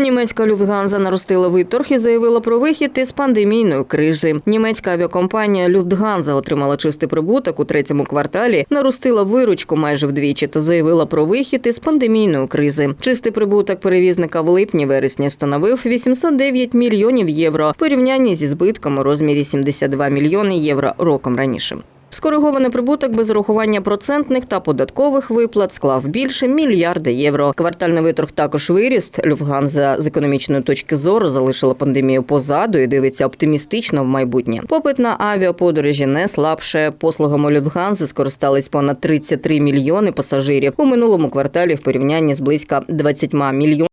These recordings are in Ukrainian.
Німецька Люфтганза наростила виторг і заявила про вихід із пандемійної кризи. Німецька авіакомпанія Люфтганза отримала чистий прибуток у третьому кварталі, наростила виручку майже вдвічі та заявила про вихід із пандемійної кризи. Чистий прибуток перевізника в липні-вересні становив 809 мільйонів євро в порівнянні зі збитком у розмірі 72 мільйони євро роком раніше. Скоригований прибуток без урахування процентних та податкових виплат склав більше мільярда євро. Квартальний виторг також виріс. Люфтганза з економічної точки зору залишила пандемію позаду і дивиться оптимістично в майбутнє. Попит на авіаподорожі не слабше. Послугами Люфтганзи скористались понад 33 мільйони пасажирів у минулому кварталі в порівнянні з близько 20 мільйонами.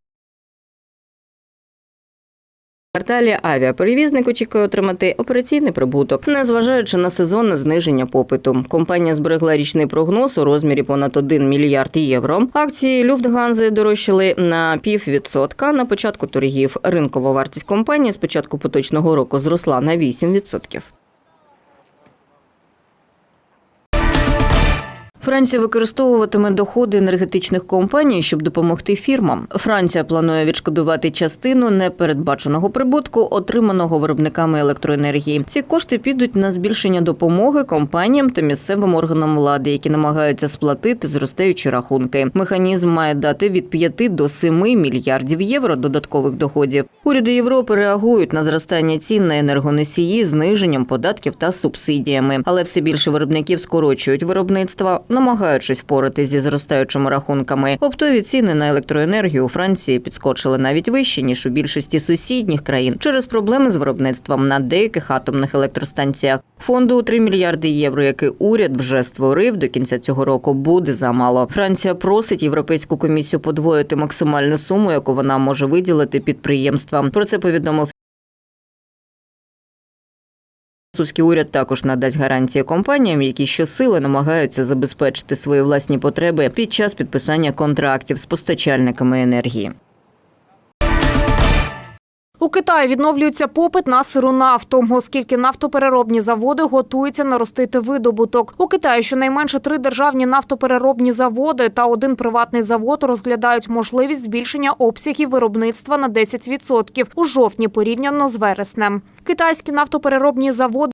Кварталі авіаперевізник очікує отримати операційний прибуток, незважаючи на сезонне зниження попиту. Компанія зберегла річний прогноз у розмірі понад 1 мільярд євро. Акції Люфтганзи дорожчали на піввідсотка. На початку торгів ринкова вартість компанії з початку поточного року зросла на 8%. Франція використовуватиме доходи енергетичних компаній, щоб допомогти фірмам. Франція планує відшкодувати частину непередбаченого прибутку, отриманого виробниками електроенергії. Ці кошти підуть на збільшення допомоги компаніям та місцевим органам влади, які намагаються сплатити зростаючі рахунки. Механізм має дати від 5 до 7 мільярдів євро додаткових доходів. Уряди Європи реагують на зростання цін на енергоносії зниженням податків та субсидіями, але все більше виробників скорочують виробництва намагаючись впоратись зі зростаючими рахунками. Оптові ціни на електроенергію у Франції підскочили навіть вище ніж у більшості сусідніх країн через проблеми з виробництвом на деяких атомних електростанціях. Фонду у 3 мільярди євро, який уряд вже створив до кінця цього року, буде замало. Франція просить європейську комісію подвоїти максимальну суму, яку вона може виділити підприємствам. Про це повідомив. Французький уряд також надасть гарантії компаніям, які щосили намагаються забезпечити свої власні потреби під час підписання контрактів з постачальниками енергії. У Китаї відновлюється попит на сиру нафту, оскільки нафтопереробні заводи готуються наростити видобуток. У Китаї щонайменше три державні нафтопереробні заводи та один приватний завод розглядають можливість збільшення обсягів виробництва на 10% у жовтні порівняно з вереснем. Китайські нафтопереробні заводи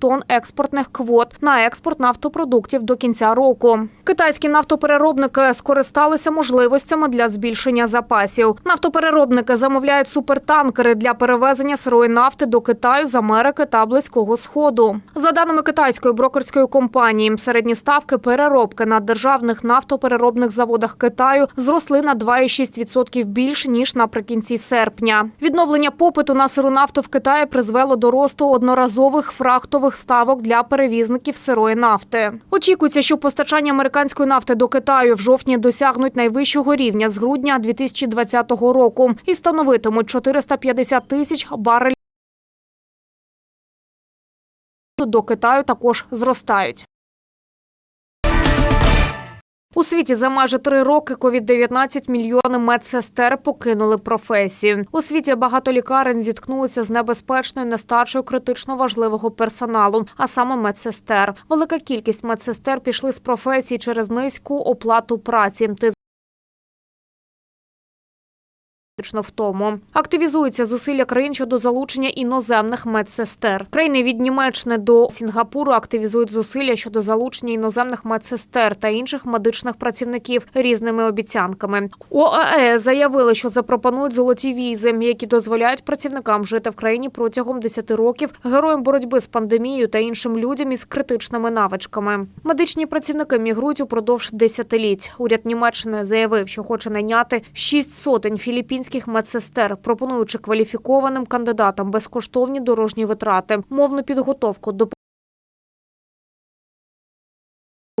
тонн експортних квот на експорт нафтопродуктів до кінця року. Китайські нафтопереробники скористалися можливостями для збільшення запасів. Нафтопереробники замовляють супертанкери для перевезення сирої нафти до Китаю з Америки та Близького Сходу. За даними китайської брокерської компанії, середні ставки переробки на державних нафтопереробних заводах Китаю зросли на 2,6% більше ніж наприкінці серпня. Відновлення попиту на сиру нафту в Китаї призвело до росту одноразових фрахтових ставок для перевізників сирої нафти. Очікується, що постачання американської нафти до Китаю в жовтні досягнуть найвищого рівня з грудня 2020 року і становитимуть 450 тисяч барелів. До Китаю також зростають. У світі за майже три роки COVID-19 мільйони медсестер покинули професію. У світі багато лікарень зіткнулися з небезпечною нестачею критично важливого персоналу, а саме медсестер. Велика кількість медсестер пішли з професії через низьку оплату праці. В тому активізуються зусилля країн щодо залучення іноземних медсестер. Країни від Німеччини до Сінгапуру активізують зусилля щодо залучення іноземних медсестер та інших медичних працівників різними обіцянками. ОАЕ заявили, що запропонують золоті візи, які дозволяють працівникам жити в країні протягом 10 років, героям боротьби з пандемією та іншим людям із критичними навичками. Медичні працівники мігрують упродовж десятиліть. Уряд Німеччини заявив, що хоче найняти шість сотень філіппінських медсестер, пропонуючи кваліфікованим кандидатам безкоштовні дорожні витрати, мовну підготовку до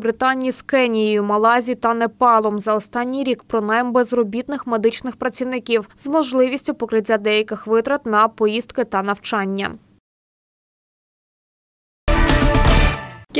Британії з Кенією, Малайзією та Непалом за останній рік про найм безробітних медичних працівників з можливістю покриття деяких витрат на поїздки та навчання.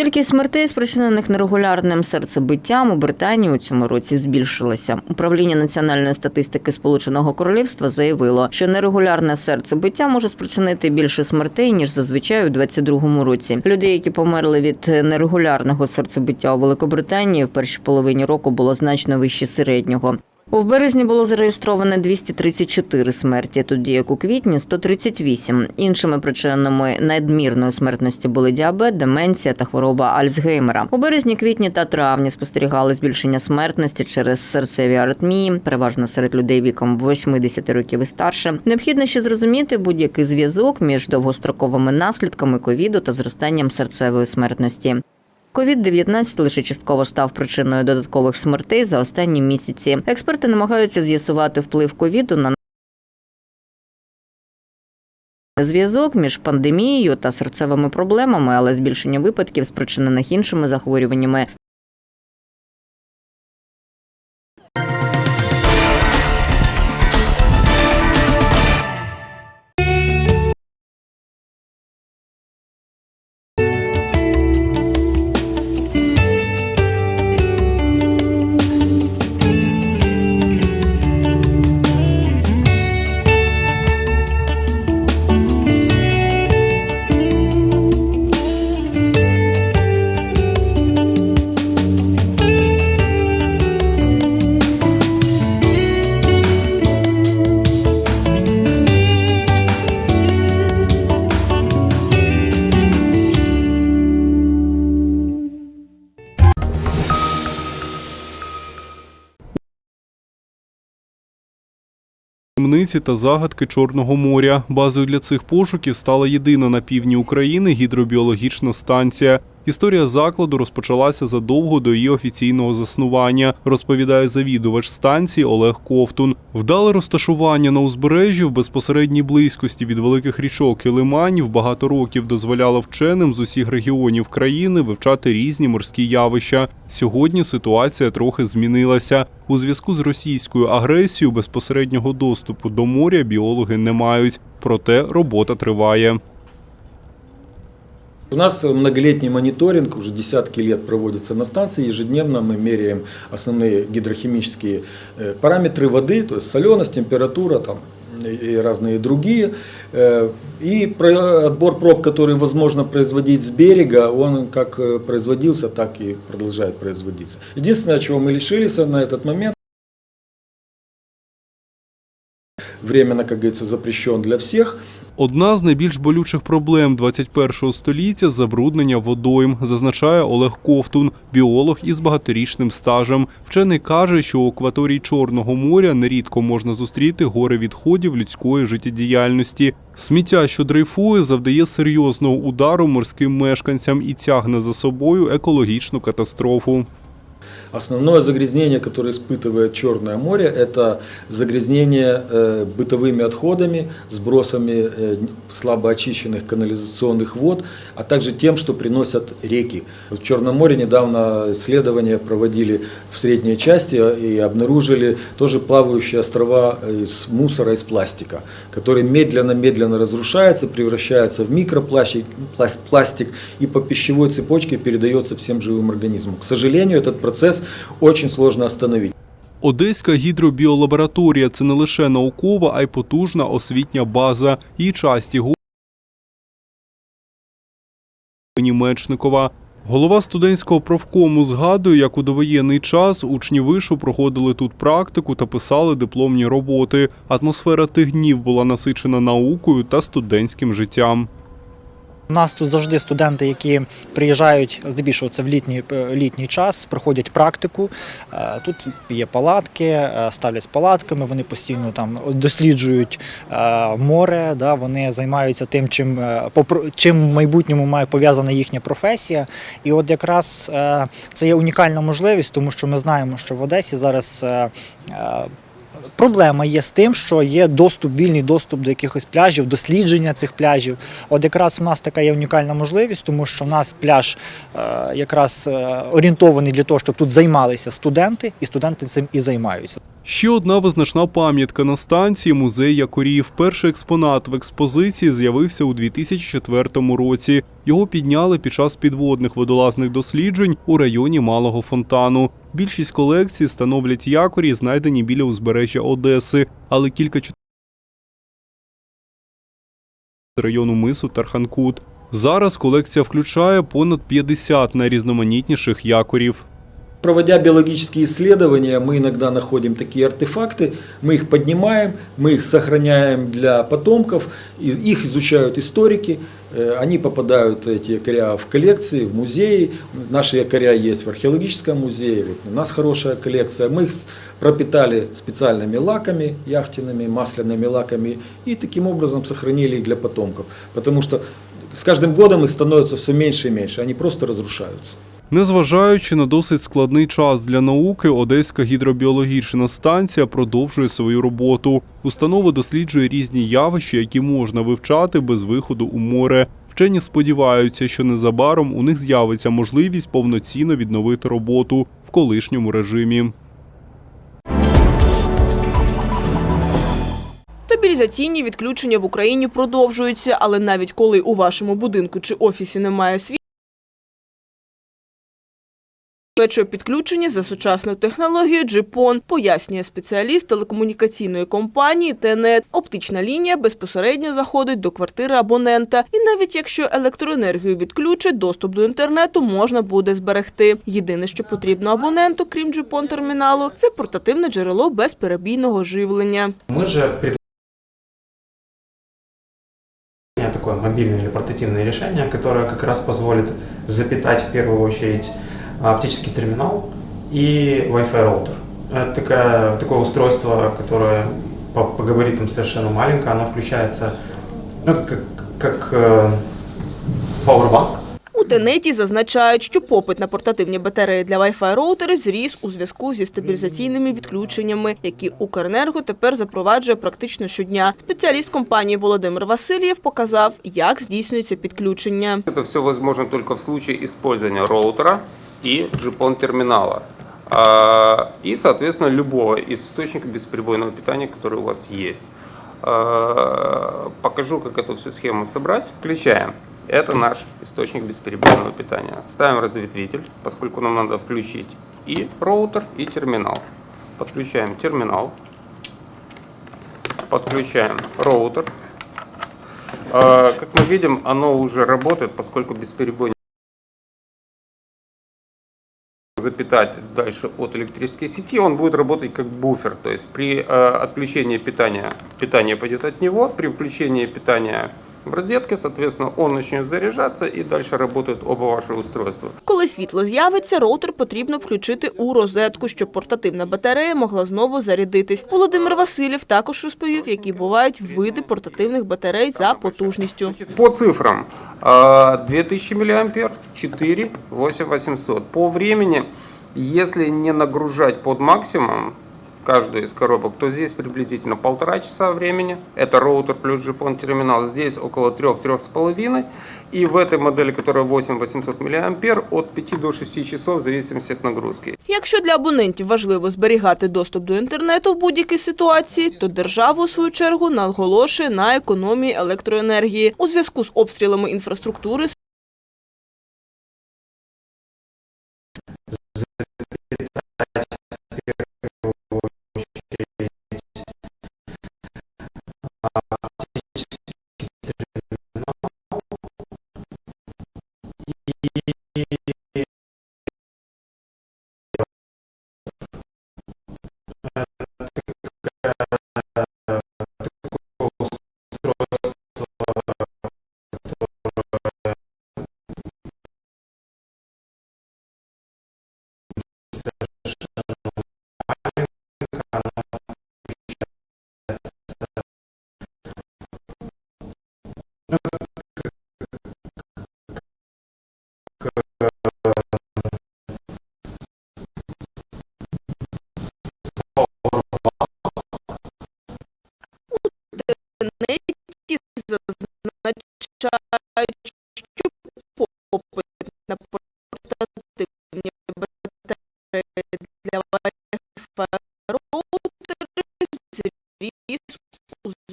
Кількість смертей, спричинених нерегулярним серцебиттям у Британії у цьому році збільшилася. Управління національної статистики Сполученого Королівства заявило, що нерегулярне серцебиття може спричинити більше смертей ніж зазвичай у 2022 році. Людей, які померли від нерегулярного серцебиття у Великобританії в першій половині року, було значно вище середнього. У березні було зареєстровано 234 смерті, тоді як у квітні 138. Іншими причинами надмірної смертності були діабет, деменція та хвороба Альцгеймера. У березні, квітні та травні спостерігали збільшення смертності через серцеві аритмії, переважно серед людей віком 80 років і старше. Необхідно ще зрозуміти будь-який зв'язок між довгостроковими наслідками ковіду та зростанням серцевої смертності. Ковід-19 лише частково став причиною додаткових смертей за останні місяці. Експерти намагаються з'ясувати вплив ковіду на зв'язок між пандемією та серцевими проблемами, але збільшення випадків, спричинених іншими захворюваннями, Таємниці та загадки Чорного моря. Базою для цих пошуків стала єдина на півдні України гідробіологічна станція. Історія закладу розпочалася задовго до її офіційного заснування, розповідає завідувач станції Олег Ковтун. Вдале розташування на узбережжі в безпосередній близькості від великих річок і лиманів багато років дозволяло вченим з усіх регіонів країни вивчати різні морські явища. Сьогодні ситуація трохи змінилася. У зв'язку з російською агресією безпосереднього доступу до моря біологи не мають. Проте робота триває. У нас многолетний мониторинг, уже десятки лет проводится на станции. Ежедневно мы меряем основные гидрохимические э, параметры воды, то есть соленость, температура там, и разные другие. Э, И отбор проб, который возможно производить с берега, он как э, производился, так и продолжает производиться. Единственное, чего мы лишились на этот момент, временно, как говорится, запрещен для всех – Одна з найбільш болючих проблем 21-го століття забруднення водойм, зазначає Олег Ковтун, біолог із багаторічним стажем. Вчений каже, що у акваторії Чорного моря нерідко можна зустріти гори відходів людської життєдіяльності. Сміття, що дрейфує, завдає серйозного удару морським мешканцям і тягне за собою екологічну катастрофу. Основное загрязнение, которое испытывает Черное море, это загрязнение э, бытовыми отходами, сбросами э, слабо очищенных канализационных вод, а также тем, что приносят реки. В Черном море недавно исследования проводили в средней части и обнаружили тоже плавающие острова из мусора, из пластика, который медленно-медленно разрушается, превращается в микропластик пласт- пластик и по пищевой цепочке передается всем живым организмам. К сожалению, этот процесс очень сложно остановить. Одеська гідробіолабораторія це не лише наукова, а й потужна освітня база. Її часті гості Мечникова. Голова студентського профкому згадує, як у довоєнний час учні вишу проходили тут практику та писали дипломні роботи. Атмосфера тих днів була насичена наукою та студентським життям. У нас тут завжди студенти, які приїжджають здебільшого це в літній, е, літній час, проходять практику. Е, Тут є палатки, е, ставлять з палатками, вони постійно там досліджують море, да, вони займаються тим, чим, чим в майбутньому має пов'язана їхня професія. І от якраз це є унікальна можливість, тому що ми знаємо, що в Одесі зараз. Проблема є з тим, що є доступ, вільний доступ до якихось пляжів, дослідження цих пляжів. От якраз у нас така є унікальна можливість, тому що в нас пляж е, якраз е, орієнтований для того, щоб тут займалися студенти, і студенти цим і займаються. Ще одна визначна пам'ятка на станції музей якорів. Перший експонат в експозиції з'явився у 2004 році. Його підняли під час підводних водолазних досліджень у районі Малого фонтану. Більшість колекцій становлять якорі, знайдені біля узбережжя Одеси, але кілька району мису Тарханкут. Зараз колекція включає понад 50 найрізноманітніших якорів. Проводя биологические исследования, мы иногда находим такие артефакты, мы их поднимаем, мы их сохраняем для потомков, их изучают историки, э, они попадают, эти якоря, в коллекции, в музеи. Наши якоря есть в археологическом музее, вот у нас хорошая коллекция. Мы их пропитали специальными лаками, яхтенными, масляными лаками, и таким образом сохранили их для потомков. Потому что с каждым годом их становится все меньше и меньше, они просто разрушаются. Незважаючи на досить складний час для науки, Одеська гідробіологічна станція продовжує свою роботу. Установа досліджує різні явища, які можна вивчати без виходу у море. Вчені сподіваються, що незабаром у них з'явиться можливість повноцінно відновити роботу в колишньому режимі. Стабілізаційні відключення в Україні продовжуються, але навіть коли у вашому будинку чи офісі немає світла, Забезпечує підключення за сучасною технологією GPON, пояснює спеціаліст телекомунікаційної компанії ТНЕТ. Оптична лінія безпосередньо заходить до квартири абонента. І навіть якщо електроенергію відключать, доступ до інтернету можна буде зберегти. Єдине, що потрібно абоненту, крім GPON терміналу, це портативне джерело безперебійного живлення. Мы же такое мобильное или портативное решение, которое как раз позволит запитать в первую очередь оптический терминал и Wi-Fi роутер. Это такая, такое устройство, которое по, по габаритам совершенно маленькое, оно включается ну, как, как э, powerbank, У Тенеті зазначають, що попит на портативні батареї для Wi-Fi роутери зріс у зв'язку зі стабілізаційними відключеннями, які Укренерго тепер запроваджує практично щодня. Спеціаліст компанії Володимир Васильєв показав, як здійснюється підключення. Это все возможно только в случае использования роутера и GPON терминала. А, И, соответственно, любого из источников бесперебойного питания, который у вас есть. А, Покажу, как эту всю схему собрать. Включаем. Это наш источник бесперебойного питания. Ставим разветвитель, поскольку нам надо включить и роутер, и терминал. Подключаем терминал. Подключаем роутер. А, Как мы видим, оно уже работает, поскольку бесперебойный запитать дальше от электрической сети, он будет работать как буфер. То есть при э, отключении питания, питание пойдет от него, при включении питания в розетке, соответственно, он начнет заряжаться и дальше работают оба ваши устройства. Коли світло з'явиться, роутер потрібно включити у розетку, щоб портативна батарея могла знову зарядитись. Володимир Васильєв також розповів, які бувають види портативних батарей за потужністю. По цифрам э, 2000 мА, 4, 8800. По времени, если не нагружать под максимум каждую из коробок, то здесь приблизительно полтора часа времени. Это роутер плюс GPON терминал. Здесь около 3-3,5. И в этой модели, которая 8800 мА, от 5 до 6 часов в зависимости от нагрузки. Якщо для абонентів важливо зберігати доступ до інтернету в будь-якій ситуації, то держава у свою чергу наголошує на економії електроенергії у зв'язку з обстрілами інфраструктури.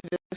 de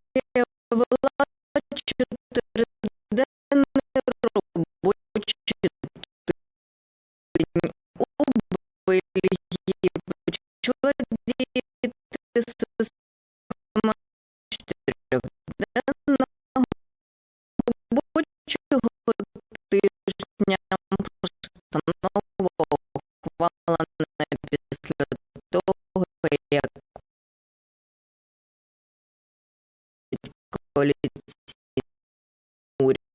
як коаліційні